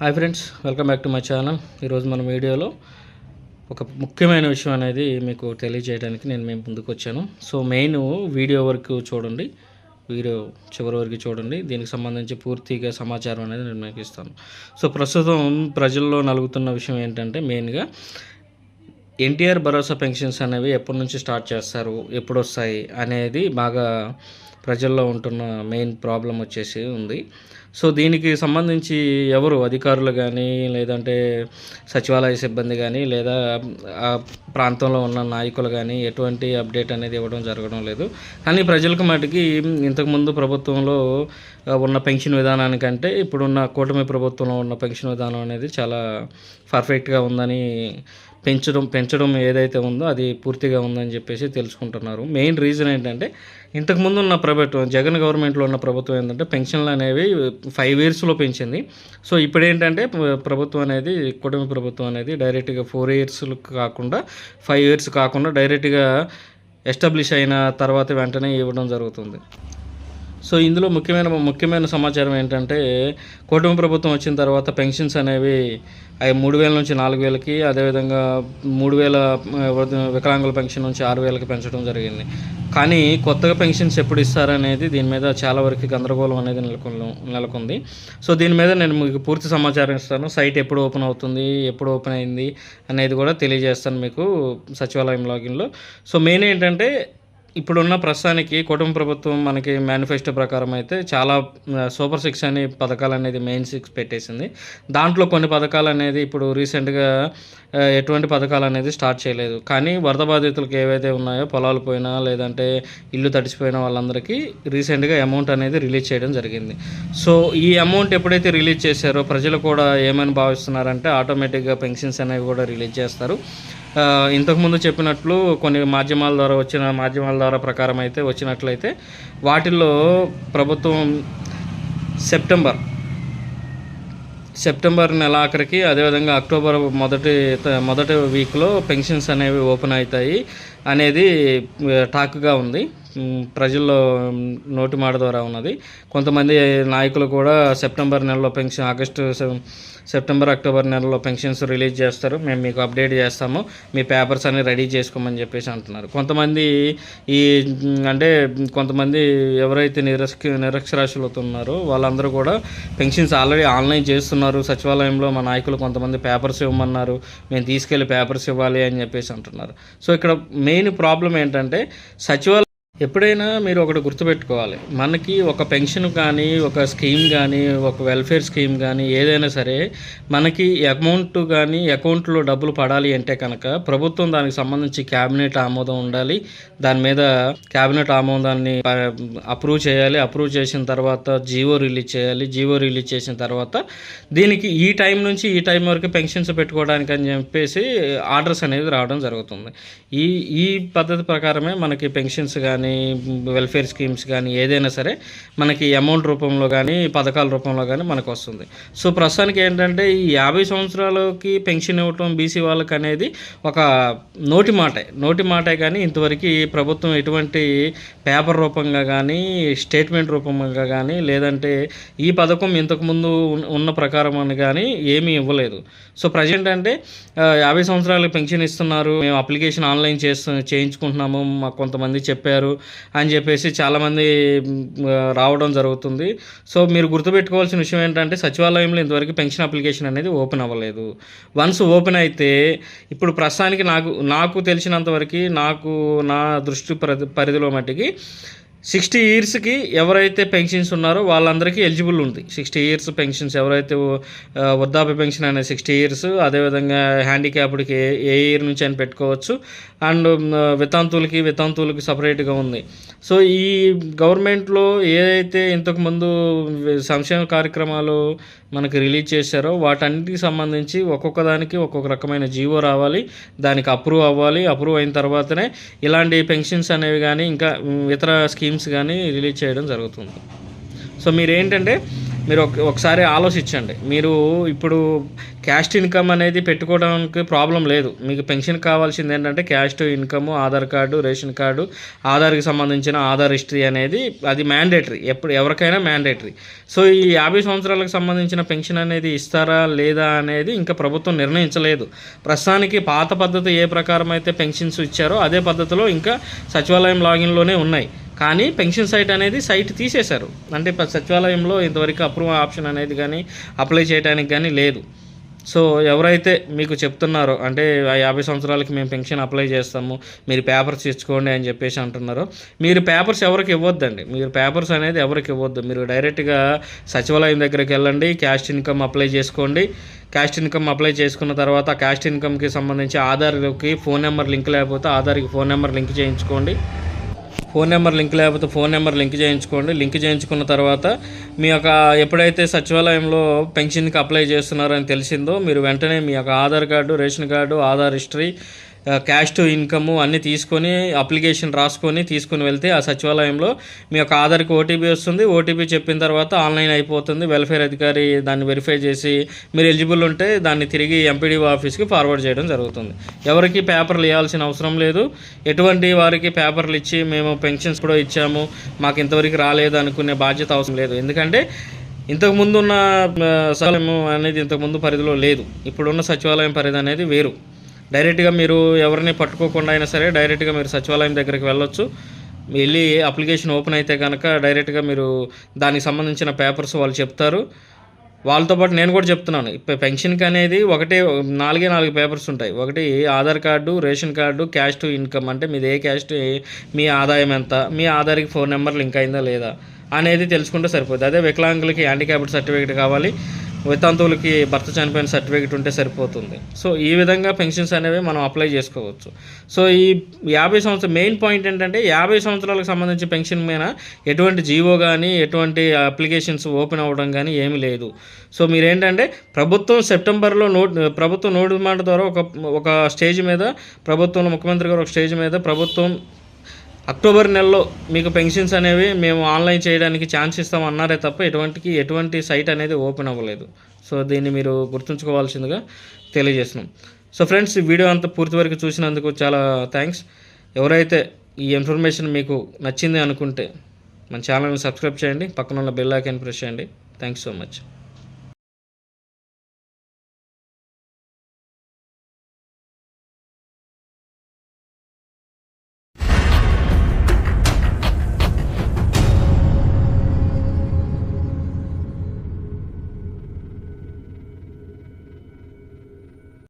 Hi friends welcome back to my channel. ఈరోజు మన వీడియోలో ఒక ముఖ్యమైన విషయం అనేది మీకు తెలియజేయడానికి నేను మేము ముందుకు వచ్చాను. సో మెయిన్ వీడియో వరకు చూడండి. వీడియో చివరి వరకు చూడండి. దీనికి సంబంధించి పూర్తిగా సమాచారం అనేది నేను మీకు ఇస్తాను. సో ప్రస్తుతం ప్రజల్లో నలుగుతున్న విషయం ఏంటంటే మెయిన్గా ఎన్టీఆర్ భరోసా పెన్షన్స్ అనేవి ఎప్పటి నుంచి స్టార్ట్ చేస్తారు ఎప్పుడు వస్తాయి అనేది బాగా ప్రజల్లో ఉంటున్న మెయిన్ ప్రాబ్లం వచ్చేసి ఉంది. సో దీనికి సంబంధించి ఎవరు అధికారులు కానీ లేదంటే సచివాలయ సిబ్బంది కానీ లేదా ఆ ప్రాంతంలో ఉన్న నాయకులు కానీ ఎటువంటి అప్డేట్ అనేది ఇవ్వడం జరగడం లేదు. కానీ ప్రజలకు మటుకి ఇంతకుముందు ప్రభుత్వంలో ఉన్న పెన్షన్ విధానానికంటే ఇప్పుడున్న కూటమి ప్రభుత్వంలో ఉన్న పెన్షన్ విధానం అనేది చాలా పర్ఫెక్ట్గా ఉందని పెంచడం పెంచడం ఏదైతే ఉందో అది పూర్తిగా ఉందని చెప్పేసి తెలుసుకుంటున్నారు. మెయిన్ రీజన్ ఏంటంటే ఇంతకుముందు ఉన్న ప్రభుత్వం జగన్ గవర్నమెంట్లో ఉన్న ప్రభుత్వం ఏంటంటే పెన్షన్లు అనేవి ఫైవ్ ఇయర్స్లో పెంచింది. సో ఇప్పుడు ఏంటంటే ప్రభుత్వం అనేది కుటుంబ ప్రభుత్వం అనేది డైరెక్ట్గా ఫోర్ ఇయర్స్ కాకుండా ఫైవ్ ఇయర్స్ కాకుండా డైరెక్ట్గా ఎస్టాబ్లిష్ అయిన తర్వాత వెంటనే ఇవ్వడం జరుగుతుంది. సో ఇందులో ముఖ్యమైన ముఖ్యమైన సమాచారం ఏంటంటే కూటమి ప్రభుత్వం వచ్చిన తర్వాత పెన్షన్స్ అనేవి అవి మూడు వేల నుంచి నాలుగు వేలకి అదేవిధంగా మూడు వేల వికలాంగుల పెన్షన్ నుంచి ఆరు వేలకి పెంచడం జరిగింది. కానీ కొత్తగా పెన్షన్స్ ఎప్పుడు ఇస్తారనేది దీని మీద చాలా వరకు గందరగోళం అనేది నెలకొన్న నెలకొంది. సో దీని మీద నేను మీకు పూర్తి సమాచారం ఇస్తాను. సైట్ ఎప్పుడు ఓపెన్ అవుతుంది ఎప్పుడు ఓపెన్ అయింది అనేది కూడా తెలియజేస్తాను మీకు సచివాలయం లాగిన్లో. సో మెయిన్ ఏంటంటే ఇప్పుడున్న ప్రస్తుతానికి కుటుంబ ప్రభుత్వం మనకి మేనిఫెస్టో ప్రకారం అయితే చాలా సూపర్ సిక్స్ అనే పథకాలు అనేది మెయిన్ సిక్స్ పెట్టేసింది. దాంట్లో కొన్ని పథకాలు అనేది ఇప్పుడు రీసెంట్గా ఎటువంటి పథకాలు అనేది స్టార్ట్ చేయలేదు. కానీ వరద బాధితులకు ఏవైతే ఉన్నాయో పొలాలు పోయినా లేదంటే ఇల్లు తడిసిపోయిన వాళ్ళందరికీ రీసెంట్గా అమౌంట్ అనేది రిలీజ్ చేయడం జరిగింది. సో ఈ అమౌంట్ ఎప్పుడైతే రిలీజ్ చేశారో ప్రజలు కూడా ఏమని భావిస్తున్నారంటే ఆటోమేటిక్గా పెన్షన్స్ అనేవి కూడా రిలీజ్ చేస్తారు. ఇంతకుముందు చెప్పినట్లు కొన్ని మాధ్యమాల ద్వారా వచ్చిన మాధ్యమాల ద్వారా ప్రకారం అయితే వచ్చినట్లయితే వాటిల్లో ప్రభుత్వం సెప్టెంబర్ సెప్టెంబర్ నెల ఆఖరికి అదేవిధంగా అక్టోబర్ మొదటి మొదటి వీక్లో పెన్షన్స్ అనేవి ఓపెన్ అవుతాయి అనేది టాక్గా ఉంది. ప్రజల్లో నోటి మాట ద్వారా ఉన్నది. కొంతమంది నాయకులు కూడా సెప్టెంబర్ నెలలో పెన్షన్ ఆగస్టు సెప్టెంబర్ అక్టోబర్ నెలలో పెన్షన్స్ రిలీజ్ చేస్తారు. మేము మీకు అప్డేట్ చేస్తాము. మీ పేపర్స్ అన్ని రెడీ చేసుకోమని చెప్పేసి అంటున్నారు. కొంతమంది ఈ అంటే కొంతమంది ఎవరైతే నిరక్ష నిరక్షరాస్యులతో ఉన్నారో వాళ్ళందరూ కూడా పెన్షన్స్ ఆల్రెడీ ఆన్లైన్ చేస్తున్నారు. సచివాలయంలో మా నాయకులు కొంతమంది పేపర్స్ ఇవ్వమన్నారు. మేము తీసుకెళ్ళి పేపర్స్ ఇవ్వాలి అని చెప్పేసి అంటున్నారు. సో ఇక్కడ మెయిన్ ప్రాబ్లం ఏంటంటే సచివాలయం ఎప్పుడైనా మీరు ఒకటి గుర్తుపెట్టుకోవాలి. మనకి ఒక పెన్షన్ కానీ ఒక స్కీమ్ కానీ ఒక వెల్ఫేర్ స్కీమ్ కానీ ఏదైనా సరే మనకి అమౌంట్ కానీ అకౌంట్లో డబ్బులు పడాలి అంటే కనుక ప్రభుత్వం దానికి సంబంధించి క్యాబినెట్ ఆమోదం ఉండాలి. దాని మీద క్యాబినెట్ ఆమోదాన్ని అప్రూవ్ చేయాలి. అప్రూవ్ చేసిన తర్వాత జీవో రిలీజ్ చేయాలి. జీవో రిలీజ్ చేసిన తర్వాత దీనికి ఈ టైం నుంచి ఈ టైం వరకు పెన్షన్స్ పెట్టుకోవడానికి అని చెప్పేసి ఆర్డర్స్ అనేది రావడం జరుగుతుంది. ఈ ఈ పద్ధతి ప్రకారమే మనకి పెన్షన్స్ కానీ వెల్ఫేర్ స్కీమ్స్ కానీ ఏదైనా సరే మనకి అమౌంట్ రూపంలో కానీ పథకాల రూపంలో కానీ మనకు వస్తుంది. సో ప్రస్తుతానికి ఏంటంటే ఈ యాభై సంవత్సరాలకి పెన్షన్ ఇవ్వటం బీసీ వాళ్ళకి అనేది ఒక నోటి మాటే. నోటి మాటే కానీ ఇంతవరకు ప్రభుత్వం ఎటువంటి పేపర్ రూపంగా కానీ స్టేట్మెంట్ రూపంగా కానీ లేదంటే ఈ పథకం ఇంతకుముందు ఉన్న- ఉన్న ప్రకారం అని కానీ ఏమీ ఇవ్వలేదు. సో ప్రజెంట్ అంటే యాభై సంవత్సరాలకు పెన్షన్ ఇస్తున్నారు. మేము అప్లికేషన్ ఆన్లైన్ చేస్తు చేయించుకుంటున్నాము. మాకు కొంతమంది చెప్పారు. అని చెప్పేసి చాలామంది రావడం జరుగుతుంది. సో మీరు గుర్తుపెట్టుకోవాల్సిన విషయం ఏంటంటే సచివాలయంలో ఇంతవరకు పెన్షన్ అప్లికేషన్ అనేది ఓపెన్ అవ్వలేదు. వన్స్ ఓపెన్ అయితే ఇప్పుడు ప్రస్తుతానికి నాకు నాకు తెలిసినంతవరకు నాకు నా దృష్టి పరిధిలో మట్టికి సిక్స్టీ ఇయర్స్కి ఎవరైతే పెన్షన్స్ ఉన్నారో వాళ్ళందరికీ ఎలిజిబుల్ ఉంది. సిక్స్టీ ఇయర్స్ పెన్షన్స్ ఎవరైతే వృద్ధాప్య పెన్షన్ అనే సిక్స్టీ ఇయర్స్ అదేవిధంగా హ్యాండిక్యాప్డ్కి ఏ ఏ ఇయర్ నుంచి అని పెట్టుకోవచ్చు. అండ్ వితాంతులకి వితాంతులకి సపరేట్గా ఉంది. సో ఈ గవర్నమెంట్లో ఏదైతే ఇంతకుముందు సంక్షేమ కార్యక్రమాలు మనకి రిలీజ్ చేశారో వాటన్నిటికి సంబంధించి ఒక్కొక్క దానికి ఒక్కొక్క రకమైన జీవో రావాలి దానికి అప్రూవ్ అవ్వాలి. అప్రూవ్ అయిన తర్వాతనే ఇలాంటి పెన్షన్స్ అనేవి కానీ ఇంకా ఇతర స్కీమ్స్ కానీ రిలీజ్ చేయడం జరుగుతుంది. సో మీరు ఏంటంటే మీరు ఒకసారి ఆలోచించండి. మీరు ఇప్పుడు క్యాస్ట్ ఇన్కమ్ అనేది పెట్టుకోవడానికి ప్రాబ్లం లేదు. మీకు పెన్షన్ కావాల్సింది ఏంటంటే caste income Aadhaar card ration card ఆధార్కి సంబంధించిన ఆధార్ హిస్టరీ అనేది అది మ్యాండేటరీ ఎప్పుడు ఎవరికైనా మ్యాండేటరీ సో ఈ యాభై సంవత్సరాలకు సంబంధించిన పెన్షన్ అనేది ఇస్తారా లేదా అనేది ఇంకా ప్రభుత్వం నిర్ణయించలేదు. ప్రస్తుతానికి పాత పద్ధతి ఏ ప్రకారం అయితే పెన్షన్స్ ఇచ్చారో అదే పద్ధతిలో ఇంకా సచివాలయం లాగిన్లోనే ఉన్నాయి. కానీ పెన్షన్ సైట్ అనేది సైట్ తీసేశారు. అంటే సచివాలయంలో ఇంతవరకు అప్రూవ్ ఆప్షన్ అనేది కానీ అప్లై చేయడానికి కానీ లేదు. సో ఎవరైతే మీకు చెప్తున్నారో అంటే యాభై సంవత్సరాలకి మేము పెన్షన్ అప్లై చేస్తాము మీరు పేపర్స్ ఇచ్చుకోండి అని చెప్పేసి అంటున్నారో మీరు పేపర్స్ ఎవరికి ఇవ్వద్దండి. మీరు పేపర్స్ అనేది ఎవరికి ఇవ్వద్దు. మీరు డైరెక్ట్గా సచివాలయం దగ్గరికి వెళ్ళండి క్యాస్ట్ ఇన్కమ్ అప్లై చేసుకోండి. క్యాస్ట్ ఇన్కమ్ అప్లై చేసుకున్న తర్వాత ఆ క్యాస్ట్ ఇన్కమ్కి సంబంధించి ఆధార్కి ఫోన్ నెంబర్ లింక్ లేకపోతే ఆధార్కి ఫోన్ నెంబర్ లింక్ చేయించుకోండి. ఫోన్ నెంబర్ లింక్ లేకపోతే ఫోన్ నెంబర్ లింక్ చేయించుకోండి. లింక్ చేయించుకున్న తర్వాత మీ యొక్క ఎప్పుడైతే సచివాలయంలో పెన్షన్కి అప్లై చేస్తున్నారని తెలిసిందో మీరు వెంటనే మీ యొక్క Aadhaar card ration card Aadhaar history caste income అన్నీ తీసుకొని అప్లికేషన్ రాసుకొని తీసుకొని వెళ్తే ఆ సచివాలయంలో మీ యొక్క ఆధార్కి ఓటీపీ వస్తుంది. ఓటీపీ చెప్పిన తర్వాత ఆన్లైన్ అయిపోతుంది. వెల్ఫేర్ అధికారి దాన్ని వెరిఫై చేసి మీరు ఎలిజిబుల్ ఉంటే దాన్ని తిరిగి ఎంపీడీఓ ఆఫీస్కి ఫార్వర్డ్ చేయడం జరుగుతుంది. ఎవరికి పేపర్లు ఇవ్వాల్సిన అవసరం లేదు. ఎటువంటి వారికి పేపర్లు ఇచ్చి మేము పెన్షన్స్ కూడా ఇచ్చాము. మాకు ఇంతవరకు రాలేదు అనుకునే బాధ్యత అవసరం లేదు. ఎందుకంటే ఇంతకుముందు ఉన్న సచివాలయం అనేది ఇంతకుముందు పరిధిలో లేదు. ఇప్పుడున్న సచివాలయం పరిధి అనేది వేరు. డైరెక్ట్గా మీరు ఎవరిని పట్టుకోకుండా అయినా సరే డైరెక్ట్గా మీరు సచివాలయం దగ్గరికి వెళ్ళొచ్చు. వెళ్ళి అప్లికేషన్ ఓపెన్ అయితే కనుక డైరెక్ట్గా మీరు దానికి సంబంధించిన పేపర్స్ వాళ్ళు చెప్తారు. వాళ్ళతో పాటు నేను కూడా చెప్తున్నాను. ఇప్పుడు పెన్షన్కి అనేది ఒకటే నాలుగే నాలుగు పేపర్స్ ఉంటాయి. ఒకటి Aadhaar card ration card caste to income అంటే మీది ఏ క్యాష్ మీ ఆదాయం ఎంత మీ ఆధార్కి ఫోన్ నెంబర్ లింక్ అయిందా లేదా అనేది తెలుసుకుంటే సరిపోతుంది అదే వికలాంగులకి హ్యాండిక్యాప్డ్ సర్టిఫికేట్ కావాలి. వితంతువులకి భర్త చనిపోయిన సర్టిఫికేట్ ఉంటే సరిపోతుంది. సో ఈ విధంగా పెన్షన్స్ అనేవి మనం అప్లై చేసుకోవచ్చు. సో ఈ యాభై సంవత్సరం మెయిన్ పాయింట్ ఏంటంటే యాభై సంవత్సరాలకు సంబంధించి పెన్షన్ మీద ఎటువంటి జీవో కానీ ఎటువంటి అప్లికేషన్స్ ఓపెన్ అవ్వడం కానీ ఏమీ లేదు. సో మీరేంటంటే ప్రభుత్వం సెప్టెంబర్లో నోట్ ప్రభుత్వం నోటి మాట ద్వారా ఒక ఒక స్టేజ్ మీద ప్రభుత్వంలో ముఖ్యమంత్రి గారు ఒక స్టేజ్ మీద ప్రభుత్వం అక్టోబర్ నెలలో మీకు పెన్షన్స్ అనేవి మేము ఆన్లైన్ చేయడానికి ఛాన్స్ ఇస్తాం అన్నారే తప్ప ఎటువంటి ఎటువంటి సైట్ అనేది ఓపెన్ అవ్వలేదు. సో దీన్ని మీరు గుర్తుంచుకోవాల్సిందిగా తెలియజేస్తున్నాం. సో ఫ్రెండ్స్ ఈ వీడియో అంతా పూర్తి వరకు చూసినందుకు చాలా థ్యాంక్స్. ఎవరైతే ఈ ఇన్ఫర్మేషన్ మీకు నచ్చింది అనుకుంటే మన ఛానల్ని సబ్స్క్రైబ్ చేయండి. పక్కన ఉన్న బెల్ ఐకాన్ ప్రెస్ చేయండి. Thanks so much.